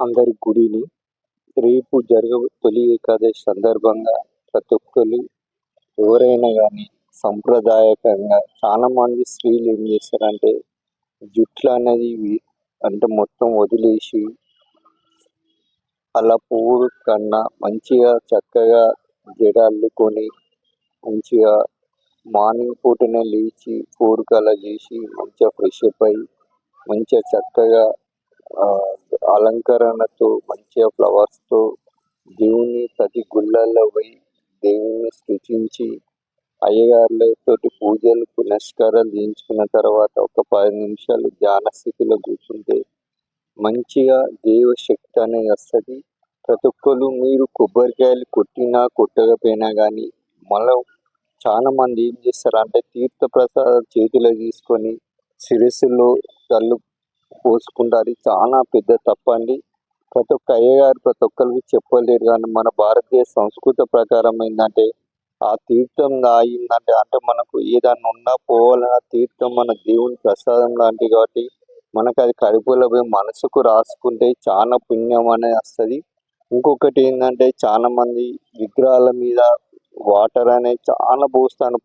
అందరి గుడిని రేపు జరగ తొలి ఏకాదశి సందర్భంగా ప్రతి ఒక్కరు ఎవరైనా కానీ సంప్రదాయకంగా చాలా మంది స్త్రీలు ఏం చేస్తారంటే జుట్లు అనేది అంటే మొత్తం వదిలేసి అలా పువ్వు కన్నా మంచిగా చక్కగా జడ అల్లుకొని మంచిగా మార్నింగ్ పూటనే లేచి ఫోర్ అలా చేసి మంచిగా ఫ్రెష్ అప్ అయ్యి మంచిగా చక్కగా అలంకరణతో మంచిగా ఫ్లవర్స్తో దేవుని ప్రతి గుళ్ళల్లో పోయి దేవుణ్ణి స్తుతించి అయ్యగారులతోటి పూజలు పునస్కారాలు చేయించుకున్న తర్వాత ఒక పది నిమిషాలు ధ్యాన స్థితిలో కూర్చుంటే మంచిగా దేవ శక్తి అనేది వస్తుంది. ప్రతి ఒక్కరు మీరు కొబ్బరికాయలు కొట్టినా కొట్టకపోయినా కానీ మళ్ళీ చాలా మంది ఏం చేస్తారంటే తీర్థ తీర్థప్రసాదం చేతిలో తీసుకొని శిరస్సులో తల్లు పోసుకుంటారు. చాలా పెద్ద తప్పండి. ప్రతి ఒక్క అయ్యగారు ప్రతి ఒక్కరికి చెప్పలేరు కానీ మన భారతీయ సంస్కృతి ప్రకారం ఏంటంటే ఆ తీర్థం తాగిందంటే అంటే మనకు ఏదన్నా ఉన్నా పోవాలన్న తీర్థం మన దేవుని ప్రసాదం లాంటిది కాబట్టి మనకు అది కడుపులో పోయి మనసుకు రాసుకుంటే చాలా పుణ్యం అనేది వస్తుంది. ఇంకొకటి ఏంటంటే చాలా మంది విగ్రహాల మీద వాటర్ అనేది చాలా పోస్తాను.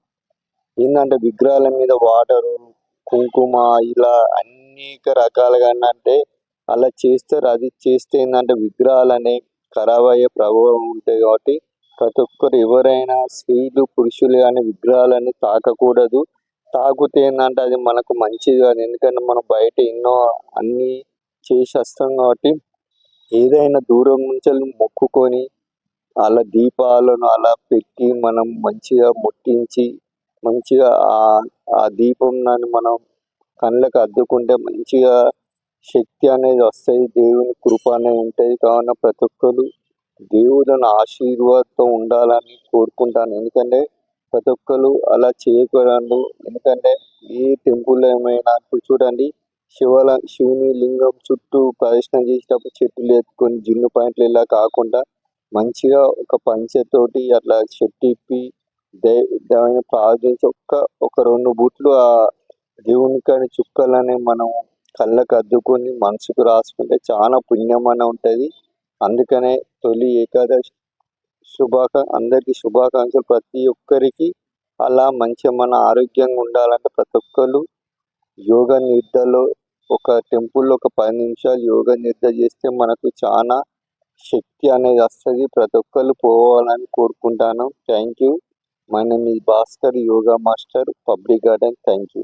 ఏంటంటే విగ్రహాల మీద వాటరు కుంకుమ ఇలా అన్ని అనేక రకాలుగా అంటే అలా చేస్తారు అది చేస్తే ఏంటంటే విగ్రహాలు అనేవి ఖరాబ్ అయ్యే ప్రభావం ఉంటాయి కాబట్టి ప్రతి ఒక్కరు ఎవరైనా స్త్రీలు పురుషులు కానీ విగ్రహాలని తాకకూడదు. తాకితే ఏంటంటే అది మనకు మంచిది కాదు. ఎందుకంటే మనం బయట ఎన్నో అన్ని చేసి వస్తాం కాబట్టి ఏదైనా దూరం నుంచి మొక్కుకొని అలా దీపాలను అలా పెట్టి మనం మంచిగా ముట్టించి మంచిగా ఆ ఆ దీపం మనం కళ్ళకు అద్దుకుంటే మంచిగా శక్తి అనేది వస్తాయి దేవుని కృప అనేది ఉంటుంది. కావున ప్రతి ఒక్కరు దేవుని ఆశీర్వాదంతో ఉండాలని కోరుకుంటాను. ఎందుకంటే ప్రతి ఒక్కరు అలా చేయకూడదు. ఎందుకంటే ఏ టెంపుల్ ఏమైనా ఇప్పుడు చూడండి శివల శివుని లింగం చుట్టూ ప్రదర్శన చేసేటప్పుడు చెట్టులు ఎత్తుకొని జిన్ను పాయింట్లు ఇలా కాకుండా మంచిగా ఒక పంచెతోటి అట్లా చెట్టు ఇప్పి దే- దాన్ని ప్రార్థించి ఒక్క ఒక రెండు బూట్లు ఆ దేవుని కాని చుక్కలని మనం కళ్ళకు అద్దుకొని మనసుకు రాసుకుంటే చాలా పుణ్యం అని ఉంటుంది. అందుకనే తొలి ఏకాదశి శుభాకా అందరికీ శుభాకాంక్షలు. ప్రతి ఒక్కరికి అలా మంచిగా మన ఆరోగ్యంగా ఉండాలంటే ప్రతి ఒక్కరు యోగా నిద్రలో ఒక టెంపుల్లో ఒక పది నిమిషాలు యోగా నిద్ర చేస్తే మనకు చాలా శక్తి అనేది వస్తుంది. ప్రతి ఒక్కరు పోవాలని కోరుకుంటాను. Thank you. My name Bhaskar yoga master public garden. Thank you.